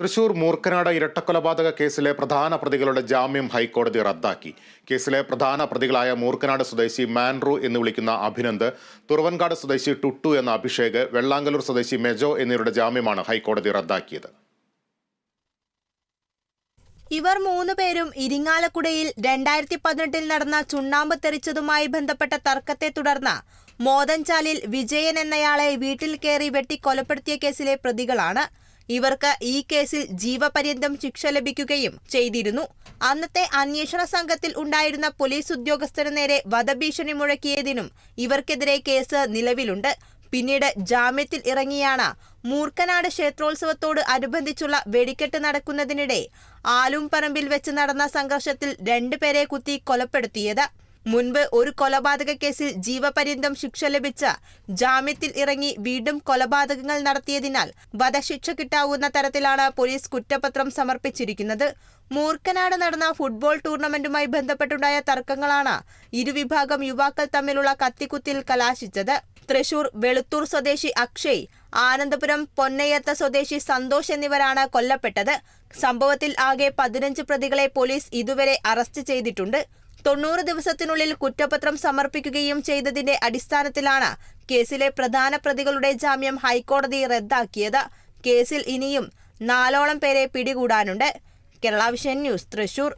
തൃശൂർ മൂർക്കനാട് ഇരട്ടക്കൊലപാതക കേസിലെ പ്രധാന പ്രതികളുടെ ജാമ്യം ഹൈക്കോടതി റദ്ദാക്കി. കേസിലെ പ്രധാന പ്രതികളായ മൂർക്കനാട് സ്വദേശി മാൻറു എന്ന് വിളിക്കുന്ന അഭിനന്ദ് തുറവൻകാട് സ്വദേശി ടുട്ടു എന്ന അഭിഷേക് വെള്ളാങ്കലൂർ സ്വദേശി മെജോ എന്നിവരുടെ ജാമ്യമാണ് ഹൈക്കോടതി റദ്ദാക്കിയത്. ഇവർ മൂന്നുപേരും ഇരിങ്ങാലക്കുടയിൽ രണ്ടായിരത്തി പതിനെട്ടിൽ നടന്ന ചുണ്ണാമ്പ് തെറിച്ചതുമായി ബന്ധപ്പെട്ട തർക്കത്തെ തുടർന്ന് മോദൻചാലിൽ വിജയൻ എന്നയാളെ വീട്ടിൽ കയറി വെട്ടി കൊലപ്പെടുത്തിയ കേസിലെ പ്രതികളാണ് ഇവർക്ക് ഈ കേസിൽ ജീവപര്യന്തം ശിക്ഷ ലഭിക്കുകയും ചെയ്തിരുന്നു. അന്നത്തെ അന്വേഷണ സംഘത്തിൽ ഉണ്ടായിരുന്ന പോലീസ് ഉദ്യോഗസ്ഥന് നേരെ വധഭീഷണി മുഴക്കിയതിനും ഇവർക്കെതിരെ കേസ് നിലവിലുണ്ട്. പിന്നീട് ജാമ്യത്തിൽ ഇറങ്ങിയാണ് മൂർക്കനാട് ക്ഷേത്രോത്സവത്തോട് അനുബന്ധിച്ചുള്ള വെടിക്കെട്ട് നടക്കുന്നതിനിടെ ആലുംപറമ്പിൽ വെച്ച് നടന്ന സംഘർഷത്തിൽ രണ്ടുപേരെ കുത്തി കൊലപ്പെടുത്തിയത്. മുൻപ് ഒരു കൊലപാതക കേസിൽ ജീവപര്യന്തം ശിക്ഷ ലഭിച്ച ജാമ്യത്തിൽ ഇറങ്ങി വീണ്ടും കൊലപാതകങ്ങൾ നടത്തിയതിനാൽ വധശിക്ഷ കിട്ടാവുന്ന തരത്തിലാണ് പോലീസ് കുറ്റപത്രം സമർപ്പിച്ചിരിക്കുന്നത്. മൂർക്കനാട് നടന്ന ഫുട്ബോൾ ടൂർണമെന്റുമായി ബന്ധപ്പെട്ടുണ്ടായ തർക്കങ്ങളാണ് ഇരുവിഭാഗം യുവാക്കൾ തമ്മിലുള്ള കത്തിക്കുത്തിൽ കലാശിച്ചത്. തൃശൂർ വെളുത്തൂർ സ്വദേശി അക്ഷയ് ആനന്ദപുരം പൊന്നയത്ത സ്വദേശി സന്തോഷ് എന്നിവരാണ് കൊല്ലപ്പെട്ടത്. സംഭവത്തിൽ ആകെ പതിനഞ്ച് പ്രതികളെ പോലീസ് ഇതുവരെ അറസ്റ്റ് ചെയ്തിട്ടുണ്ട്. തൊണ്ണൂറ് ദിവസത്തിനുള്ളിൽ കുറ്റപത്രം സമർപ്പിക്കുകയും ചെയ്തതിന്റെ അടിസ്ഥാനത്തിലാണ് കേസിലെ പ്രധാന പ്രതികളുടെ ജാമ്യം ഹൈക്കോടതി റദ്ദാക്കിയത്. കേസിൽ ഇനിയും നാലോളം പേരെ പിടികൂടാനുണ്ട്. Kerala vision news Thrissur.